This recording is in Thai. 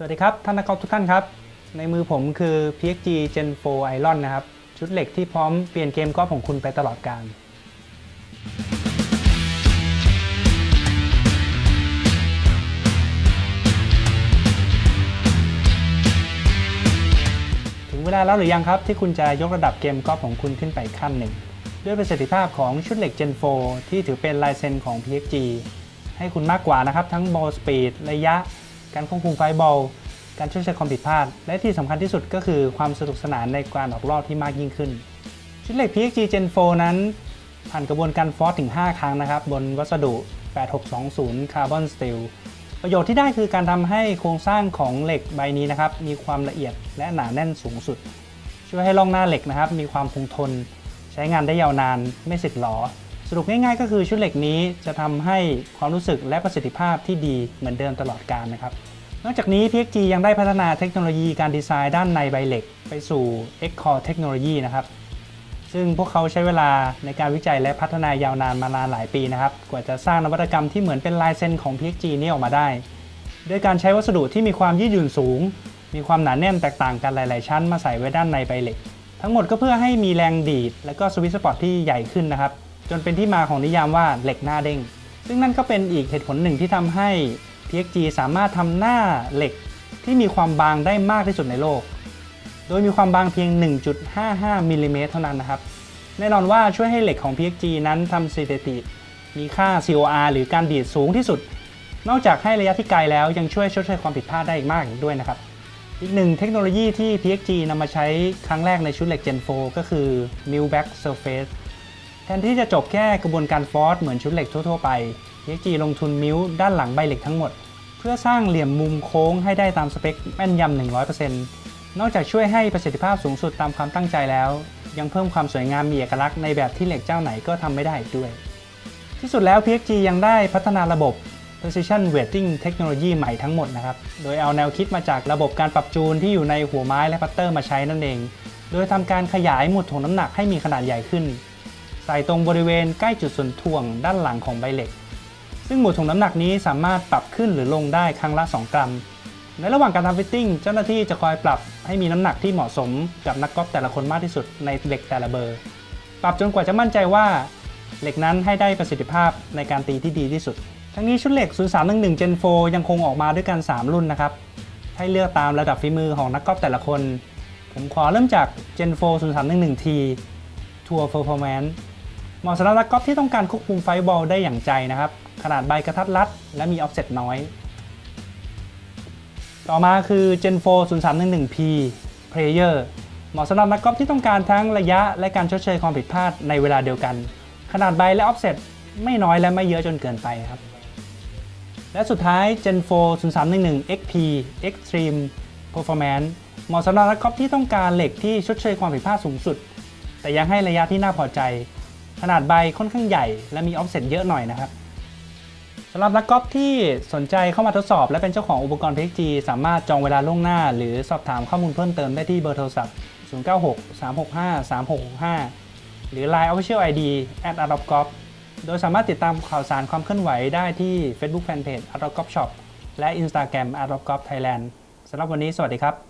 สวัสดีครับ ท่านนักกอล์ฟทุกท่านครับ ในมือผมคือ PXG Gen 4 Iron นะครับ ชุดเหล็กที่พร้อมเปลี่ยนเกมกอล์ฟของคุณไปตลอดการถึงเวลาแล้วหรือยังครับที่คุณจะยกระดับเกมกอล์ฟของคุณขึ้นไปขั้นหนึ่ง ด้วยประสิทธิภาพของชุดเหล็ก Gen 4 ที่ถือเป็นลายเซ็นของ PXG ให้คุณมากกว่านะครับทั้ง ball speed ระยะ การควบคุมไฟบอล การช่วยเช็คความผิดพลาด และที่สำคัญที่สุดก็คือความสนุกสนานในการออกรอบที่มากยิ่งขึ้น ชุดเหล็ก PXG Gen 4 นั้น ผ่านกระบวนการฟอสถึง 5 ครั้งนะครับ บนวัสดุ 8620คาร์บอนสตีลประโยชน์ที่ได้คือการทำให้โครงสร้างของเหล็กใบนี้นะครับ มีความละเอียดและหนาแน่นสูงสุด ช่วยให้ร่องหน้าเหล็กนะครับ มีความคงทน ใช้งานได้ยาวนานไม่สึกหรอ สรุปง่ายๆ ก็คือชุดเหล็กนี้จะทำให้ความรู้สึกและประสิทธิภาพที่ดีเหมือนเดิมตลอดกาลนะครับ นอกจากนี้ PXG ยังได้พัฒนาเทคโนโลยีการดีไซน์ด้านในใบเหล็ก ไปสู่ X-Core Technology นะครับ ซึ่งพวกเขาใช้เวลาในการวิจัยและพัฒนายาวนานมานานหลายปีนะครับ กว่าจะสร้างนวัตกรรมที่เหมือนเป็นลายเซ็นของ PXG นี้ออกมาได้ ด้วยการใช้วัสดุที่มีความยืดหยุ่นสูง มีความหนาแน่นแตกต่างกันหลาย ๆ ชั้นมาใส่ไว้ด้านในใบเหล็ก ทั้งหมดก็เพื่อให้มีแรงดีด และก็สวิตช์สปอตที่ใหญ่ขึ้นนะครับ จนเป็นที่มาของนิยามว่าเหล็กหน้าเด้ง ซึ่งนั่นก็เป็นอีกเหตุผลหนึ่งที่ทำให้ PXG สามารถทำหน้าเหล็กที่มีความบางได้มากที่สุดในโลก โดยมีความบางเพียง 1.55มิลลิเมตรเท่านั้นนะครับ แน่นอนว่าช่วยให้เหล็กของ PXG นั้นทำสถิติ มีค่า COR หรือการดีดสูงที่สุด นอกจากให้ระยะที่ไกลแล้วยังช่วยชดเชยความผิดพลาดได้อีกมากอีกด้วยนะครับ อีกหนึ่งเทคโนโลยีที่ PXG นำมาใช้ครั้งแรกในชุดเหล็ก Gen 4 ก็คือ Mill Back Surface แทนที่จะจบแค่กระบวนการฟอสเหมือนชุดเหล็กทั่วๆไป PXG ลงทุนมิลด้านหลังใบเหล็กทั้งหมด เพื่อสร้างเหลี่ยมมุมโค้งให้ได้ตามสเปคแม่นยำ 100%นอกจากช่วยให้ประสิทธิภาพสูงสุดตามความตั้งใจแล้ว ยังเพิ่มความสวยงามมีเอกลักษณ์ในแบบที่เหล็กเจ้าไหนก็ทำไม่ได้อีกด้วย ที่สุดแล้ว PXG ยังได้พัฒนาระบบ Precision Weighting Technology ใหม่ทั้งหมดนะครับ โดยเอาแนวคิดมาจากระบบการปรับจูนที่อยู่ในหัวไม้และพัตเตอร์มาใช้นั่นเอง โดยทำการขยายหมุดถ่วงน้ำหนักให้มีขนาดใหญ่ขึ้น ใส่ตรงบริเวณใกล้จุดส่วนถ่วงด้านหลังของใบเหล็ก ซึ่งหมุดถ่วงน้ำหนักนี้สามารถปรับขึ้นหรือลงได้ครั้งละ 2 กรัม ในระหว่างการทำฟิตติ้งเจ้าหน้าที่จะคอยปรับให้มีน้ำหนักที่เหมาะสมกับนักกอล์ฟแต่ละคนมากที่สุดในเหล็กแต่ละเบอร์ ปรับจนกว่าจะมั่นใจว่า เหล็กนั้นให้ได้ประสิทธิภาพในการตีที่ดีที่สุด ทั้งนี้ชุดเหล็ก 0311 Gen 4ยังคงออกมาด้วยกัน 3 รุ่นนะครับให้เลือกตามระดับฝีมือของนักกอล์ฟแต่ละคน ผมขอเริ่มจาก Gen 4 0311T Tour Performance เหมาะสำหรับนักกอล์ฟที่ต้องการควบคุมไฟบอลได้อย่างใจนะครับ ขนาดใบกระทัดรัด และมีออฟเซตน้อย ต่อมาคือ Gen 4 0311P Player เหมาะสำหรับนักกอล์ฟที่ต้องการทั้งระยะและการชดเชยความผิดพลาดในเวลาเดียวกัน ขนาดใบและออฟเซตไม่น้อยและไม่เยอะจนเกินไปครับ และสุดท้าย Gen 4 0311 XP Extreme Performance เหมาะสำหรับนักกอล์ฟที่ต้องการเหล็กที่ชดเชยความผิดพลาดสูงสุด แต่ยังให้ระยะที่น่าพอใจ ขนาดใบค่อนข้างใหญ่ และมีออฟเซ็ตเยอะหน่อยนะครับสำหรับนักกอล์ฟที่สนใจเข้ามาทดสอบ และเป็นเจ้าของอุปกรณ์ PXG สามารถจองเวลาล่วงหน้า หรือสอบถามข้อมูลเพิ่มเติมได้ที่เบอร์โทรศัพท์ 096 365 3665 หรือ Line Official ID at a d o p g o l f โดยสามารถติดตามข่าวสารความเคลื่อนไหวได้ที่ Facebook Fanpage a d o p Golf Shop และ Instagram a d o p Golf Thailand สำหรับวันนี้สวัสดีครับ